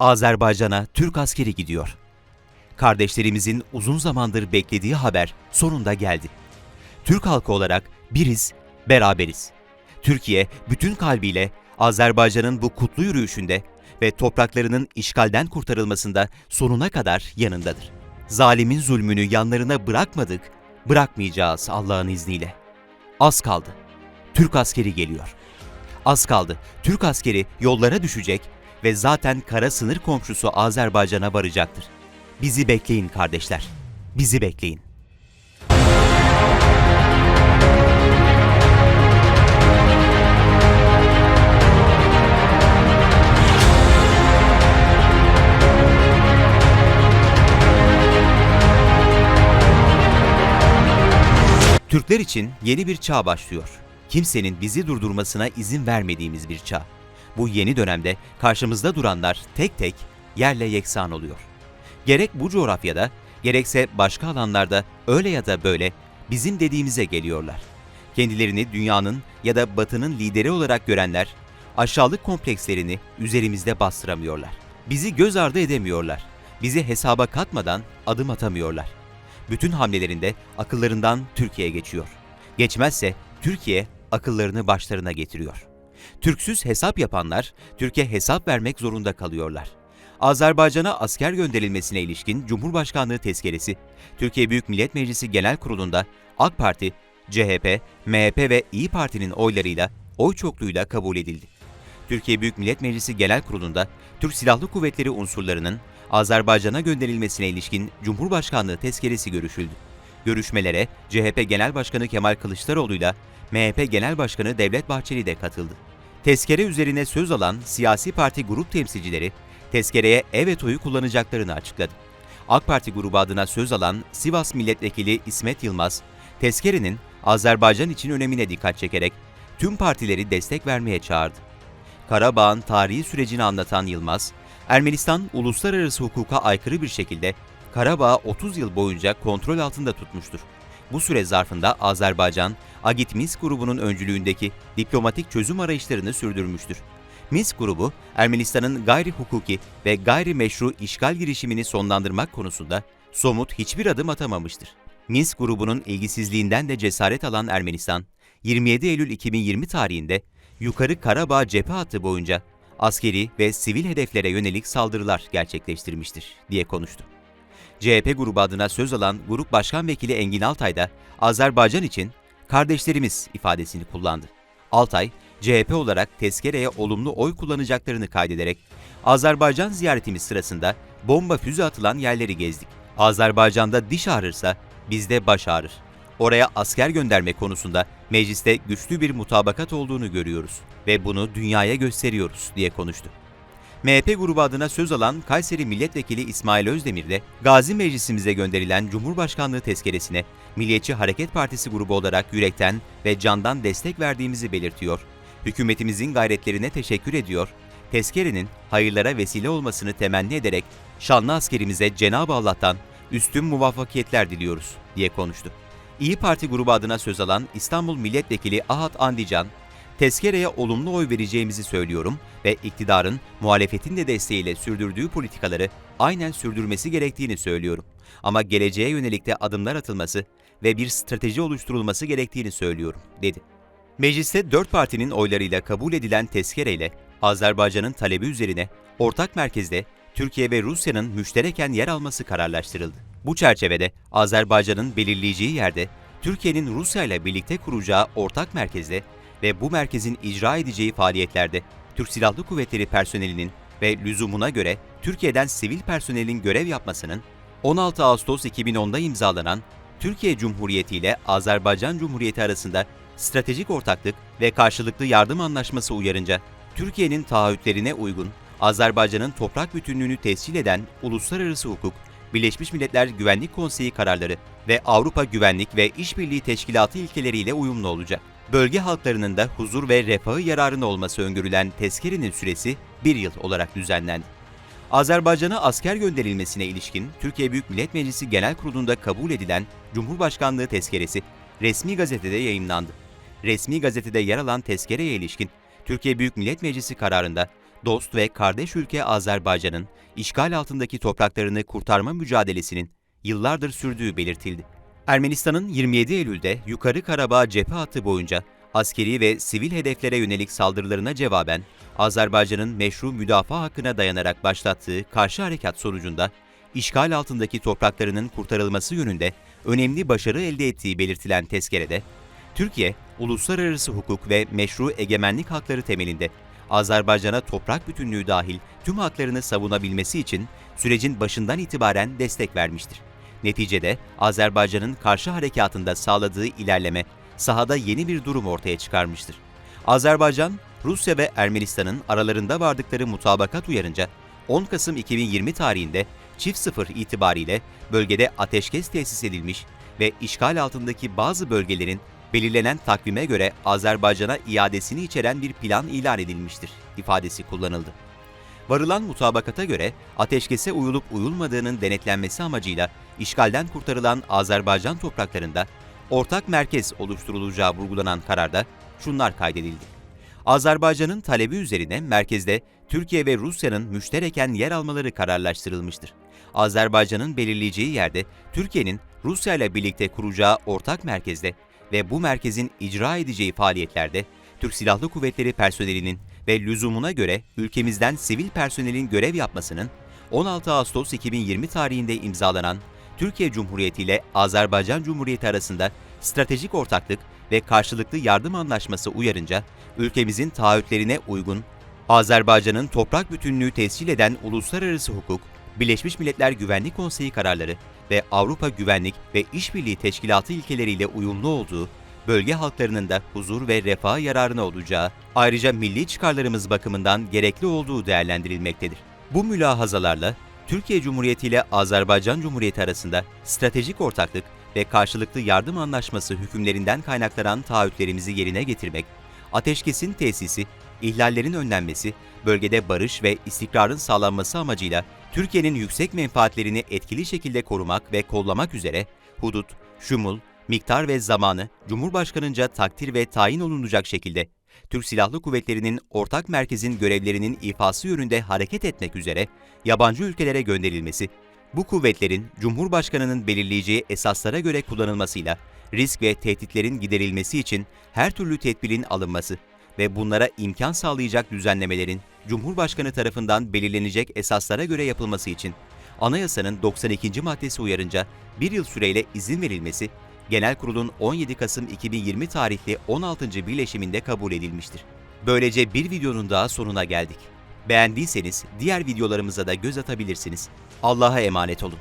Azerbaycan'a Türk askeri gidiyor. Kardeşlerimizin uzun zamandır beklediği haber sonunda geldi. Türk halkı olarak biriz, beraberiz. Türkiye bütün kalbiyle Azerbaycan'ın bu kutlu yürüyüşünde ve topraklarının işgalden kurtarılmasında sonuna kadar yanındadır. Zalimin zulmünü yanlarına bırakmadık, bırakmayacağız Allah'ın izniyle. Az kaldı. Türk askeri geliyor. Az kaldı. Türk askeri yollara düşecek ve zaten kara sınır komşusu Azerbaycan'a varacaktır. Bizi bekleyin kardeşler. Bizi bekleyin. Türkler için yeni bir çağ başlıyor. Kimsenin bizi durdurmasına izin vermediğimiz bir çağ. Bu yeni dönemde karşımızda duranlar tek tek yerle yeksan oluyor. Gerek bu coğrafyada, gerekse başka alanlarda öyle ya da böyle bizim dediğimize geliyorlar. Kendilerini dünyanın ya da batının lideri olarak görenler, aşağılık komplekslerini üzerimizde bastıramıyorlar. Bizi göz ardı edemiyorlar. Bizi hesaba katmadan adım atamıyorlar. Bütün hamlelerinde akıllarından Türkiye geçiyor. Geçmezse Türkiye akıllarını başlarına getiriyor. Türksüz hesap yapanlar Türkiye hesap vermek zorunda kalıyorlar. Azerbaycan'a asker gönderilmesine ilişkin Cumhurbaşkanlığı tezkeresi, Türkiye Büyük Millet Meclisi Genel Kurulu'nda AK Parti, CHP, MHP ve İyi Parti'nin oylarıyla, oy çokluğuyla kabul edildi. Türkiye Büyük Millet Meclisi Genel Kurulu'nda Türk Silahlı Kuvvetleri unsurlarının Azerbaycan'a gönderilmesine ilişkin Cumhurbaşkanlığı tezkeresi görüşüldü. Görüşmelere CHP Genel Başkanı Kemal Kılıçdaroğlu ile MHP Genel Başkanı Devlet Bahçeli de katıldı. Tezkere üzerine söz alan siyasi parti grup temsilcileri tezkereye evet oyu kullanacaklarını açıkladı. AK Parti grubu adına söz alan Sivas Milletvekili İsmet Yılmaz, tezkerenin Azerbaycan için önemine dikkat çekerek tüm partileri destek vermeye çağırdı. Karabağ'ın tarihi sürecini anlatan Yılmaz, Ermenistan uluslararası hukuka aykırı bir şekilde Karabağ'ı 30 yıl boyunca kontrol altında tutmuştur. Bu süre zarfında Azerbaycan, Agit Minsk grubunun öncülüğündeki diplomatik çözüm arayışlarını sürdürmüştür. Minsk grubu, Ermenistan'ın gayri hukuki ve gayri meşru işgal girişimini sonlandırmak konusunda somut hiçbir adım atamamıştır. Minsk grubunun ilgisizliğinden de cesaret alan Ermenistan, 27 Eylül 2020 tarihinde Yukarı Karabağ cephe hattı boyunca askeri ve sivil hedeflere yönelik saldırılar gerçekleştirmiştir diye konuştu. CHP grubu adına söz alan Grup Başkan Vekili Engin Altay da Azerbaycan için kardeşlerimiz ifadesini kullandı. Altay, CHP olarak tezkereye olumlu oy kullanacaklarını kaydederek Azerbaycan ziyaretimiz sırasında bomba füze atılan yerleri gezdik. Azerbaycan'da diş ağrırsa bizde baş ağrır. Oraya asker gönderme konusunda mecliste güçlü bir mutabakat olduğunu görüyoruz ve bunu dünyaya gösteriyoruz diye konuştu. MHP grubu adına söz alan Kayseri Milletvekili İsmail Özdemir de Gazi Meclisimize gönderilen Cumhurbaşkanlığı tezkeresine Milliyetçi Hareket Partisi grubu olarak yürekten ve candan destek verdiğimizi belirtiyor. Hükümetimizin gayretlerine teşekkür ediyor. Tezkerenin hayırlara vesile olmasını temenni ederek şanlı askerimize Cenab-ı Allah'tan üstün muvaffakiyetler diliyoruz diye konuştu. İyi Parti grubu adına söz alan İstanbul Milletvekili Ahat Andican, tezkereye olumlu oy vereceğimizi söylüyorum ve iktidarın muhalefetin de desteğiyle sürdürdüğü politikaları aynen sürdürmesi gerektiğini söylüyorum. Ama geleceğe yönelik de adımlar atılması ve bir strateji oluşturulması gerektiğini söylüyorum, dedi. Mecliste dört partinin oylarıyla kabul edilen tezkereyle Azerbaycan'ın talebi üzerine ortak merkezde Türkiye ve Rusya'nın müştereken yer alması kararlaştırıldı. Bu çerçevede Azerbaycan'ın belirleyeceği yerde Türkiye'nin Rusya ile birlikte kuracağı ortak merkezde ve bu merkezin icra edeceği faaliyetlerde Türk Silahlı Kuvvetleri personelinin ve lüzumuna göre Türkiye'den sivil personelin görev yapmasının 16 Ağustos 2010'da imzalanan Türkiye Cumhuriyeti ile Azerbaycan Cumhuriyeti arasında stratejik ortaklık ve karşılıklı yardım anlaşması uyarınca Türkiye'nin taahhütlerine uygun Azerbaycan'ın toprak bütünlüğünü tescil eden uluslararası hukuk, Birleşmiş Milletler Güvenlik Konseyi kararları ve Avrupa Güvenlik ve İşbirliği Teşkilatı ilkeleriyle uyumlu olacak. Bölge halklarının da huzur ve refahı yararına olması öngörülen tezkerenin süresi bir yıl olarak düzenlendi. Azerbaycan'a asker gönderilmesine ilişkin Türkiye Büyük Millet Meclisi Genel Kurulu'nda kabul edilen Cumhurbaşkanlığı tezkeresi resmi gazetede yayımlandı. Resmi gazetede yer alan tezkereye ilişkin Türkiye Büyük Millet Meclisi kararında dost ve kardeş ülke Azerbaycan'ın işgal altındaki topraklarını kurtarma mücadelesinin yıllardır sürdüğü belirtildi. Ermenistan'ın 27 Eylül'de Yukarı Karabağ cephe hattı boyunca askeri ve sivil hedeflere yönelik saldırılarına cevaben Azerbaycan'ın meşru müdafaa hakkına dayanarak başlattığı karşı harekat sonucunda işgal altındaki topraklarının kurtarılması yönünde önemli başarı elde ettiği belirtilen tezkerede, Türkiye, uluslararası hukuk ve meşru egemenlik hakları temelinde Azerbaycan'a toprak bütünlüğü dahil tüm haklarını savunabilmesi için sürecin başından itibaren destek vermiştir. Neticede Azerbaycan'ın karşı harekatında sağladığı ilerleme sahada yeni bir durum ortaya çıkarmıştır. Azerbaycan, Rusya ve Ermenistan'ın aralarında vardıkları mutabakat uyarınca 10 Kasım 2020 tarihinde çift sıfır itibariyle bölgede ateşkes tesis edilmiş ve işgal altındaki bazı bölgelerin belirlenen takvime göre Azerbaycan'a iadesini içeren bir plan ilan edilmiştir ifadesi kullanıldı. Varılan mutabakata göre ateşkese uyulup uyulmadığının denetlenmesi amacıyla işgalden kurtarılan Azerbaycan topraklarında ortak merkez oluşturulacağı vurgulanan kararda şunlar kaydedildi. Azerbaycan'ın talebi üzerine merkezde Türkiye ve Rusya'nın müştereken yer almaları kararlaştırılmıştır. Azerbaycan'ın belirleyeceği yerde Türkiye'nin Rusya ile birlikte kuracağı ortak merkezde ve bu merkezin icra edeceği faaliyetlerde Türk Silahlı Kuvvetleri personelinin ve lüzumuna göre ülkemizden sivil personelin görev yapmasının 16 Ağustos 2020 tarihinde imzalanan Türkiye Cumhuriyeti ile Azerbaycan Cumhuriyeti arasında stratejik ortaklık ve karşılıklı yardım anlaşması uyarınca ülkemizin taahhütlerine uygun Azerbaycan'ın toprak bütünlüğü tescil eden uluslararası hukuk, Birleşmiş Milletler Güvenlik Konseyi kararları ve Avrupa Güvenlik ve İşbirliği Teşkilatı ilkeleriyle uyumlu olduğu, bölge halklarının da huzur ve refah yararına olacağı, ayrıca milli çıkarlarımız bakımından gerekli olduğu değerlendirilmektedir. Bu mülahazalarla Türkiye Cumhuriyeti ile Azerbaycan Cumhuriyeti arasında stratejik ortaklık ve karşılıklı yardım anlaşması hükümlerinden kaynaklanan taahhütlerimizi yerine getirmek, ateşkesin tesisi, ihlallerin önlenmesi, bölgede barış ve istikrarın sağlanması amacıyla Türkiye'nin yüksek menfaatlerini etkili şekilde korumak ve kollamak üzere hudut, şumul, miktar ve zamanı Cumhurbaşkanınca takdir ve tayin olunacak şekilde Türk Silahlı Kuvvetleri'nin ortak merkezin görevlerinin ifası yönünde hareket etmek üzere yabancı ülkelere gönderilmesi, bu kuvvetlerin Cumhurbaşkanının belirleyeceği esaslara göre kullanılmasıyla risk ve tehditlerin giderilmesi için her türlü tedbirin alınması ve bunlara imkan sağlayacak düzenlemelerin Cumhurbaşkanı tarafından belirlenecek esaslara göre yapılması için Anayasanın 92. maddesi uyarınca bir yıl süreyle izin verilmesi Genel Kurul'un 17 Kasım 2020 tarihli 16. birleşiminde kabul edilmiştir. Böylece bir videonun daha sonuna geldik. Beğendiyseniz diğer videolarımıza da göz atabilirsiniz. Allah'a emanet olun.